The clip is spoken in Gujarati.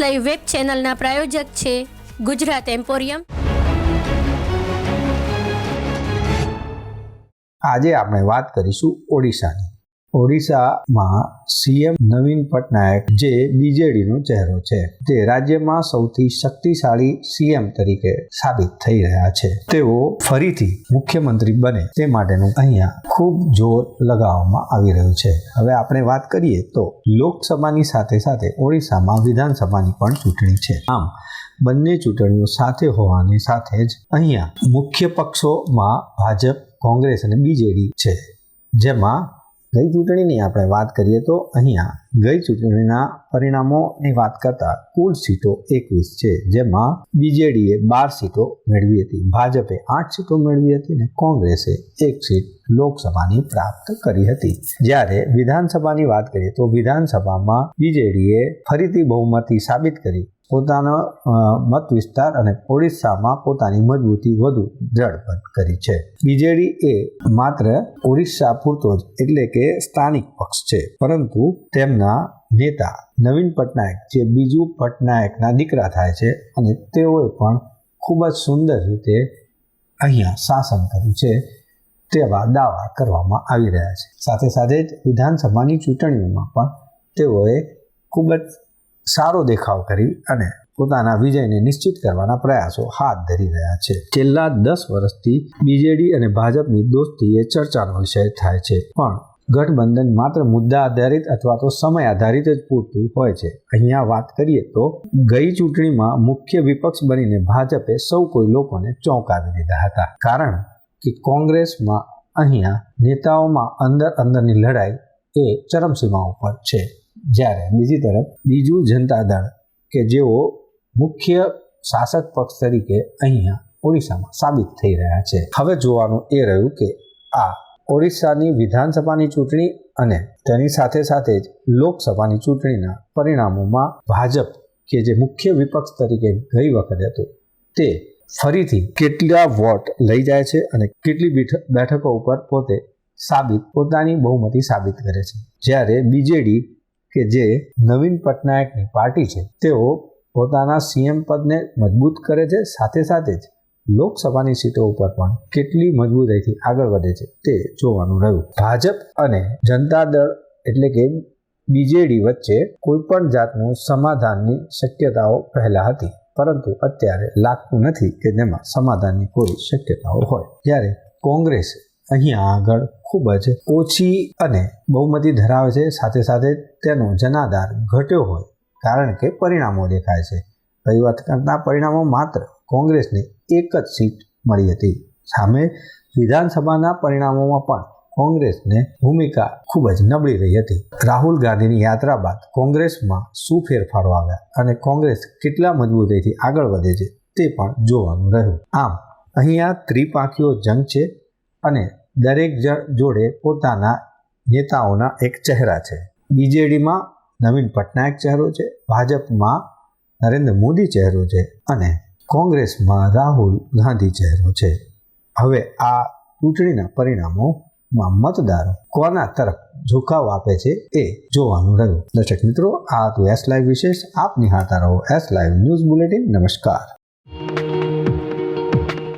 લાઈવ વેબ ચેનલના પ્રાયોજક છે ગુજરાત એમ્પોરિયમ. આજે આપણે વાત કરીશું ઓડિશાની. ઓડિશામાં સીએમ નવીન પટનાયક જે બીજેડીનો ચહેરો છે, તે રાજ્યમાં સૌથી શક્તિશાળી સીએમ તરીકે સાબિત થઈ રહ્યા છે. તેઓ ફરીથી મુખ્યમંત્રી બને તે માટેનું અહીંયા ખૂબ જોર લગાવવામાં આવી રહ્યું છે. હવે આપણે વાત કરીએ તો લોકસભાની સાથે સાથે ઓડિશામાં વિધાનસભાની પણ ચૂંટણી છે. આમ, બંને ચૂંટણીઓ સાથે હોવાની સાથે જ અહીંયા મુખ્ય પક્ષોમાં ભાજપ, કોંગ્રેસ અને બીજેડી છે. જેમાં ગઈ ચૂંટણીની આપણે વાત કરીએ તો અહીંયા ગઈ ચૂંટણીના પરિણામોની વાત કરતા કુલ સીટો એકવીસ છે, જેમાં બીજેડીએ બાર સીટો મેળવી હતી. ભાજપે આઠ સીટો મેળવી હતી અને કોંગ્રેસે એક સીટ લોકસભાની પ્રાપ્ત કરી હતી. જ્યારે વિધાનસભાની વાત કરીએ તો વિધાનસભામાં બીજેડીએ ફરીથી બહુમતી સાબિત કરી. પોતાનો મત વિસ્તાર અને ઓડિશામાં પોતાની મજબૂતી વધુ દ્રઢ કરી છે. બીજેડી એ માત્ર ઓડિશા પૂરતો જ એટલે કે સ્થાનિક પક્ષ છે. પરંતુ તેમના નેતા નવીન પટનાયક, જે બીજુ પટનાયકના દીકરા થાય છે અને તેઓએ પણ ખૂબ જ સુંદર રીતે અહીંયા શાસન કર્યું છે તેવા દાવા કરવામાં આવી રહ્યા છે. સાથે સાથે જ વિધાનસભાની ચૂંટણીઓમાં પણ તેઓએ ખૂબ જ સારો દેખાવ કરી અને પોતાના વિજયને નિશ્ચિત કરવાના પ્રયાસો હાથ ધરી રહ્યા છે. છેલ્લા દસ વર્ષથી બીજેડી અને ભાજપની દોસ્તી એ ચર્ચાનો વિષય થાય છે, પણ ગઠબંધન માત્ર મુદ્દા આધારિત અથવા તો સમય આધારિત જ પૂરતું હોય છે. અહીંયા વાત કરીએ તો ગઈ ચૂંટણીમાં મુખ્ય વિપક્ષ બનીને ભાજપે સૌ કોઈ લોકોને ચોંકાવી દીધા હતા. કારણ કે કોંગ્રેસમાં અહીંયા નેતાઓમાં અંદર અંદરની લડાઈ એ ચરમસીમા ઉપર છે. જ્યારે બીજી તરફ બીજું જનતા દળ કે જેઓ મુખ્ય શાસક પક્ષ તરીકે અહીંયા ઓડિશામાં સાબિત થઈ રહ્યા છે. હવે જોવાનું એ રહ્યું કે આ ઓડિશાની વિધાનસભાની ચૂંટણી અને તેની સાથે સાથે જ લોકસભાની ચૂંટણીના પરિણામોમાં ભાજપ કે જે મુખ્ય વિપક્ષ તરીકે ગઈ વખતે હતું, તે ફરીથી કેટલા વોટ લઈ જાય છે અને કેટલી બેઠ- બેઠકો ઉપર પોતે સાબિત, પોતાની બહુમતી સાબિત કરે છે. જ્યારે બીજેડી કે જે નવીન પટનાયકની પાર્ટી છે, તેઓ પોતાના સીએમ પદને મજબૂત કરે છે, સાથે સાથે જ લોકસભાની સીટો ઉપર પણ કેટલી મજબૂતાઈથી આગળ વધે છે, તે જોવાનું રહ્યું. ભાજપ અને જનતા દળ એટલે કે બીજેડી વચ્ચે કોઈ પણ જાતનું સમાધાનની શક્યતાઓ પહેલા હતી, પરંતુ અત્યારે લાગતું નથી કે તેમાં સમાધાનની કોઈ શક્યતાઓ હોય. જ્યારે કોંગ્રેસ અહીંયા આગળ ખૂબ જ ઓછી અને બહુમતી ધરાવે છે. સાથે સાથે તેનો જનાધાર ઘટ્યો હોય કારણ કે પરિણામો દેખાય છે. વખતના પરિણામો માત્ર કોંગ્રેસને એક જ સીટ મળી હતી. સામે વિધાનસભાના પરિણામોમાં પણ કોંગ્રેસને ભૂમિકા ખૂબ જ નબળી રહી હતી. રાહુલ ગાંધીની યાત્રા બાદ કોંગ્રેસમાં શું ફેરફારો આવ્યા અને કોંગ્રેસ કેટલા મજબૂતીથી આગળ વધે છે તે પણ જોવાનું રહ્યું. આમ, અહીંયા ત્રિપાંખીઓ જંગ છે. અને દરેક જોડે પોતાના નેતાઓના એક ચહેરા છે. બીજેડીમાં નવીન પટનાયક ચહેરો છે, ભાજપમાં નરેન્દ્ર મોદી ચહેરો છે અને કોંગ્રેસમાં રાહુલ ગાંધી ચહેરો છે. હવે આ ચૂંટણીના પરિણામોમાં મતદારો કોના તરફ ઝુકાવ આપે છે એ જોવાનું રહ્યું. દર્શક મિત્રો, આ હતું એસ લાઈવ વિશેષ. આપ નિહાળતા રહો એસ લાઈવ ન્યૂઝ બુલેટિન. નમસ્કાર.